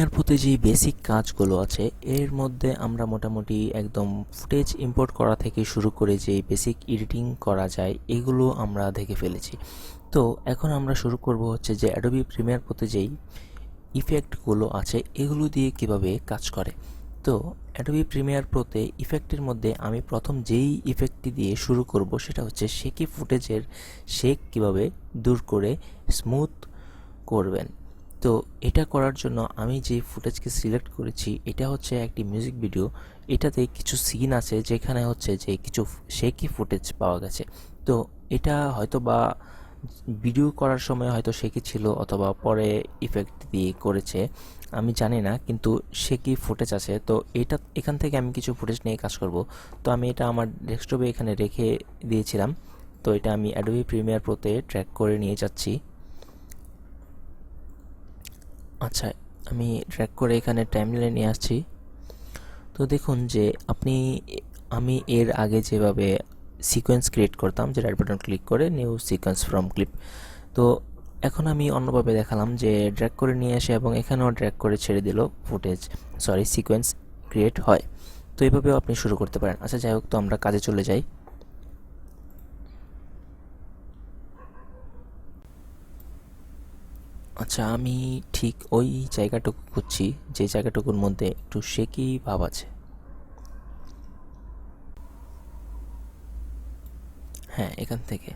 এর প্রতি যে বেসিক কাজগুলো আছে, এর মধ্যে আমরা মোটামুটি একদম ফুটেজ ইম্পোর্ট করা থেকে শুরু করে যে বেসিক এডিটিং করা যায়, এগুলো আমরা দেখে ফেলেছি। তো এখন আমরা শুরু করব হচ্ছে যে অ্যাডোবি প্রিমিয়ার প্রতি যেই ইফেক্টগুলো আছে, এগুলো দিয়ে কীভাবে কাজ করে। তো অ্যাডোবি প্রিমিয়ার প্রোতে ইফেক্টের মধ্যে আমি প্রথম যেই ইফেক্টটি দিয়ে শুরু করব সেটা হচ্ছে শেকি ফুটেজের শেক কীভাবে দূর করে স্মুথ করবেন। তো এটা করার জন্য আমি যে ফুটেজকে সিলেক্ট করেছি, এটা হচ্ছে একটি মিউজিক ভিডিও এটাতে কিছু সিন আছে যেখানে হচ্ছে যে কিছু শেকি ফুটেজ পাওয়া গেছে। তো এটা হয়তো বা ভিডিও করার সময় হয়তো শেকি ছিল অথবা পরে ইফেক্ট দিয়ে করেছে, আমি জানি না, কিন্তু সে কি ফুটেজ আছে। তো এটা, এখান থেকে আমি কিছু ফুটেজ নিয়ে কাজ করব। তো আমি এটা আমার ডেস্কটপে এখানে রেখে দিয়েছিলাম। তো এটা আমি অ্যাডোবি প্রিমিয়ার প্রোতে ট্র্যাক করে নিয়ে যাচ্ছি। আচ্ছা আমি ট্র্যাক করে এখানে টাইমলাইনে নিয়ে আসছি। তো দেখুন যে আপনি, আমি এর আগে যেভাবে সিকোয়েন্স ক্রিয়েট করতাম, যে রাইট বাটন ক্লিক করে নিউ সিকোয়েন্স ফ্রম ক্লিপ তো এখন আমি অন্যভাবে দেখালাম যে ড্র্যাক করে নিয়ে আসে এবং এখানেও ড্র্যাক করে ছেড়ে দিল ফুটেজ সরি সিকোয়েন্স ক্রিয়েট হয়। তো এইভাবেও আপনি শুরু করতে পারেন। আচ্ছা যাই হোক, তো আমরা কাজে চলে যাই। আচ্ছা আমি ঠিক ওই জায়গাটুকু খুঁজছি, যে জায়গাটুকুর মধ্যে একটু শেকি ভাব আছে। হ্যাঁ এখান থেকে।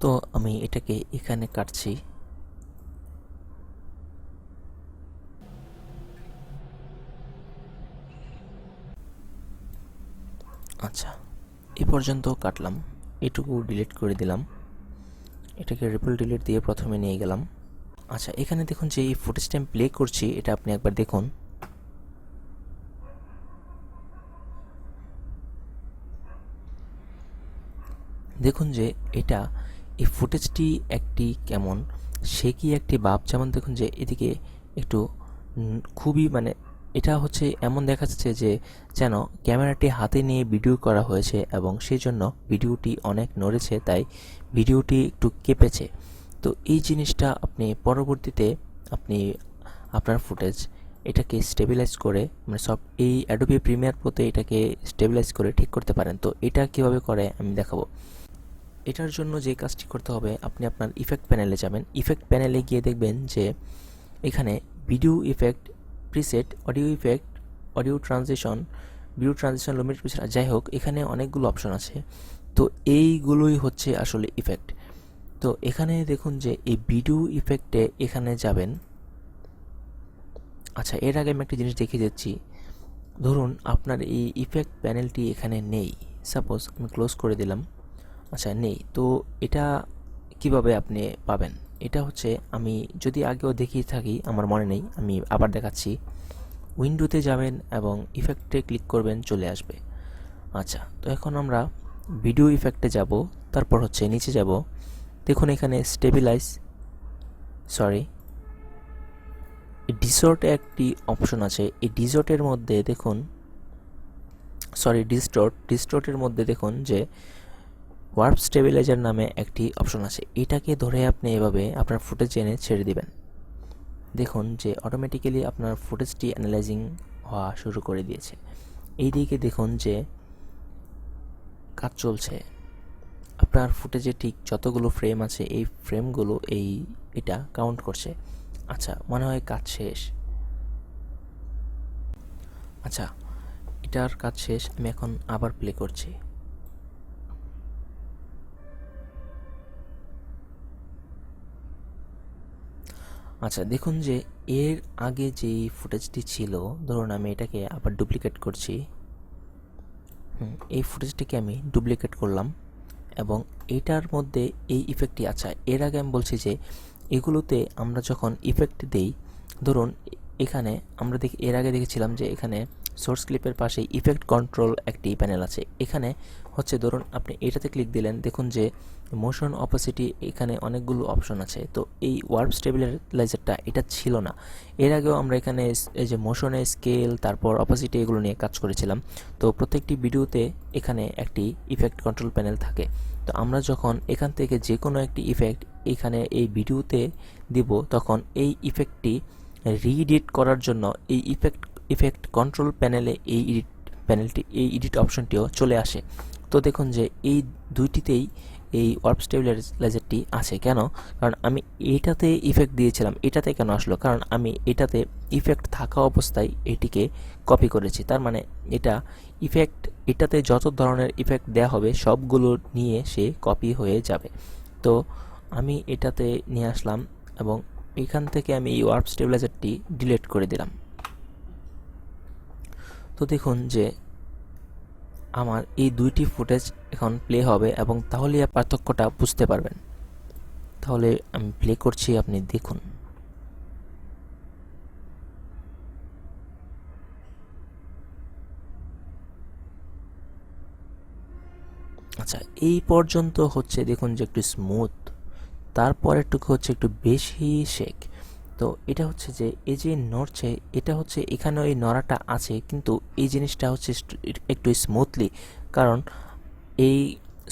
তো আমি এটাকে এখানে কাটছি। আচ্ছা এ পর্যন্ত কাটলাম। এটুকু ডিলিট করে দিলাম। এটাকে রিপল ডিলিট দিয়ে প্রথমে নিয়ে গেলাম। আচ্ছা এখানে দেখুন যে এই ফুটেজটা আমি প্লে করছি, এটা আপনি একবার দেখুন। দেখুন যে এটা, এই ফুটেজটি একটি কেমন, সে কি একটি বাপ? যেমন দেখুন যে এদিকে একটু খুবই মানে এটা হচ্ছে এমন দেখা যাচ্ছে যে যেন ক্যামেরাটি হাতে নিয়ে ভিডিও করা হয়েছে এবং সেই জন্য ভিডিওটি অনেক নড়েছে, তাই ভিডিওটি একটু কেঁপেছে। তো এই জিনিসটা আপনি পরবর্তীতে আপনি আপনার ফুটেজ এটাকে স্টেবিলাইজ করে মানে সব এই অ্যাডোবি প্রিমিয়ার প্রোতে এটাকে স্টেবিলাইজ করে ঠিক করতে পারেন। তো এটা কীভাবে করে আমি দেখাবো। এটার জন্য যে কাজটি করতে হবে, আপনি আপনার ইফেক্ট প্যানেলে যাবেন। ইফেক্ট প্যানেলে গিয়ে দেখবেন যে এখানে video effect preset audio effect audio transition video transition limit যাই হোক, এখানে অনেকগুলো অপশন আছে। তো এইগুলোই হচ্ছে আসলে ইফেক্ট তো এখানে দেখুন যে এই ভিডিও ইফেক্টে এখানে যাবেন। আচ্ছা এর আগে আমি একটা জিনিস দেখিয়ে দিচ্ছি। ধরুন আপনার এই ইফেক্ট প্যানেলটি এখানে নেই। সাপোজ আমি ক্লোজ করে দিলাম। আচ্ছা নেই। তো এটা কীভাবে আপনি পাবেন? এটা হচ্ছে আমি যদি আগেও দেখিয়ে থাকি, আমার মনে নেই, আমি আবার দেখাচ্ছি। উইন্ডোতে যাবেন এবং ইফেক্টে ক্লিক করবেন, চলে আসবে। আচ্ছা তো এখন আমরা ভিডিও ইফেক্টে যাব, তারপর হচ্ছে নিচে যাব। দেখুন এখানে স্টেবিলাইজ সরি ডিসর্টে একটি অপশন আছে। এই ডিসর্টের মধ্যে দেখুন সরি ডিস্টর্ট ডিস্টর্টের মধ্যে দেখুন যে ওয়ার্প স্টেবিলাইজার নামে একটি অপশন আছে। এটাকে ধরে আপনি এভাবে আপনার ফুটেজ এনে ছেড়ে দিবেন। দেখুন যে অটোমেটিক্যালি আপনার ফুটেজটি অ্যানালাইজিং হওয়া শুরু করে দিয়েছে। এই দিকে দেখুন যে কাজ চলছে। আপনার ফুটেজে ঠিক যতগুলো ফ্রেম আছে, এই ফ্রেমগুলো এই, এটা কাউন্ট করছে। আচ্ছা মনে হয় কাজ শেষ। আচ্ছা এটার কাজ শেষ, আমি এখন আবার প্লে করছি। আচ্ছা দেখুন যে এর আগে যেই ফুটেজটি ছিল, ধরুন আমি এটাকে আবার ডুপ্লিকেট করছি। এই ফুটেজটিকে আমি ডুপ্লিকেট করলাম। এবং এটার মধ্যে এই ইফেক্টটি আছে। এর আগে আমি বলছি যে, এগুলোতে আমরা যখন ইফেক্ট দেই, ধরুন এখানে আমরা দেখি, এর আগে দেখেছিলাম যে এখানে সোর্স ক্লিপের পাশে ইফেক্ট কন্ট্রোল একটি প্যানেল আছে। এখানে হচ্ছে ধরুন, আপনি এটাতে ক্লিক দিলেন, দেখুন যে মোশন অপোসিটি এখানে অনেকগুলো অপশন আছে। তো এই ওয়ার্প স্টেবিলাইজারটা এটা ছিল না। এর আগেও আমরা এখানে এই যে মোশনে স্কেল তারপর অপোসিটি এগুলো নিয়ে কাজ করেছিলাম। তো প্রত্যেকটি ভিডিওতে এখানে একটি ইফেক্ট কন্ট্রোল প্যানেল থাকে। তো আমরা যখন এখান থেকে যে কোনো একটি ইফেক্ট এখানে এই ভিডিওতে দিব, তখন এই ইফেক্টটি রিএডিট করার জন্য এই ইফেক্ট ইফেক্ট কন্ট্রোল প্যানেলে এই এডিট প্যানেলটি এই এডিট অপশনটিও চলে আসে। তো দেখুন যে এই দুইটিতেই এই ওয়ার্প স্টেবিলাইজারটি আছে কেন? কারণ আমি এটাতে ইফেক্ট দিয়েছিলাম, এটাতে কেন আসলো? কারণ আমি এটাতে ইফেক্ট থাকা অবস্থায় এটিকে কপি করেছি। তার মানে এটা ইফেক্ট এটাতে যত ধরনের ইফেক্ট দেওয়া হবে সবগুলো নিয়ে সে কপি হয়ে যাবে। তো আমি এটাতে নিয়ে আসলাম এবং এখান থেকে আমি এই ওয়ার্প স্টেবিলাইজারটি ডিলিট করে দিলাম। তো দেখুন যে আমার এই দুইটি ফুটেজ এখন প্লে হবে এবং তাহলে পার্থক্যটা বুঝতে পারবেন। তাহলে আমি প্লে করছি, আপনি দেখুন। আচ্ছা এই পর্যন্ত হচ্ছে, দেখুন যে একটু স্মুথ তারপরেরটুকু হচ্ছে একটু বেশি শেক তো এটা হচ্ছে যে, এই যে নড়ছে, এটা হচ্ছে এখানে ওই নড়াটা আছে, কিন্তু এই জিনিসটা হচ্ছে একটু স্মুথলি কারণ এই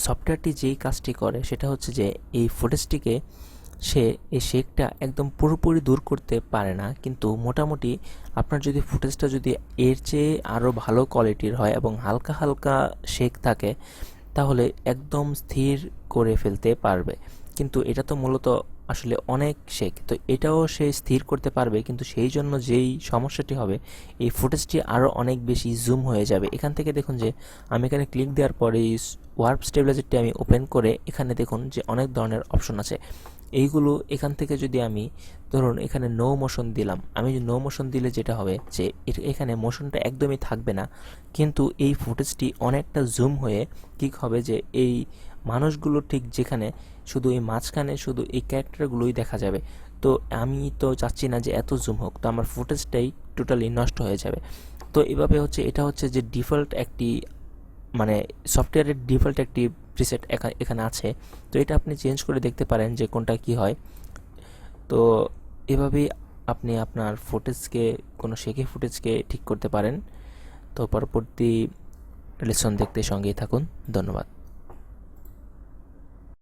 সফটওয়্যারটি যেই কাজটি করে, সেটা হচ্ছে যে, এই ফুটেজটিকে সে, এই শেকটা একদম পুরোপুরি দূর করতে পারে না। কিন্তু মোটামুটি আপনার যদি ফুটেজটা যদি এর চেয়ে আরও ভালো কোয়ালিটির হয় এবং হালকা হালকা শেক থাকে, তাহলে একদম স্থির করে ফেলতে পারবে। কিন্তু এটা তো মূলত আসলে অনেক শেক তো এটাও সে স্থির করতে পারবে, কিন্তু সেই জন্য যেই সমস্যাটি হবে, এই ফুটেজটি আরও অনেক বেশি জুম হয়ে যাবে। এখান থেকে দেখুন যে, আমি এখানে ক্লিক দেওয়ার পরে এই ওয়ার্প স্টেবিলাইজারটি আমি ওপেন করে এখানে দেখুন যে অনেক ধরনের অপশন আছে। এইগুলো এখান থেকে যদি আমি ধরুন এখানে নো মোশন দিলাম, আমি নো মোশন দিলে যেটা হবে যে এখানে মোশনটা একদমই থাকবে না। কিন্তু এই ফুটেজটি অনেকটা জুম হয়ে কী হবে যে এই মানুষগুলো ঠিক যেখানে শুধু এই মাঝখানে শুধু এই ক্যারেক্টারগুলোই দেখা যাবে। তো আমি তো চাচ্ছি না যে এত জুম হোক, তো আমার ফুটেজটাই টোটালি নষ্ট হয়ে যাবে। তো এভাবে হচ্ছে, এটা হচ্ছে যে ডিফল্ট একটি মানে সফটওয়্যারের ডিফল্ট একটি প্রিসেট এখানে আছে। তো এটা আপনি চেঞ্জ করে দেখতে পারেন যে কোনটা কি হয়। তো এভাবেই আপনি আপনার ফুটেজকে, কোনো শেখে ফুটেজকে ঠিক করতে পারেন। তো পরবর্তী লেসন দেখতে সঙ্গেই থাকুন। ধন্যবাদ।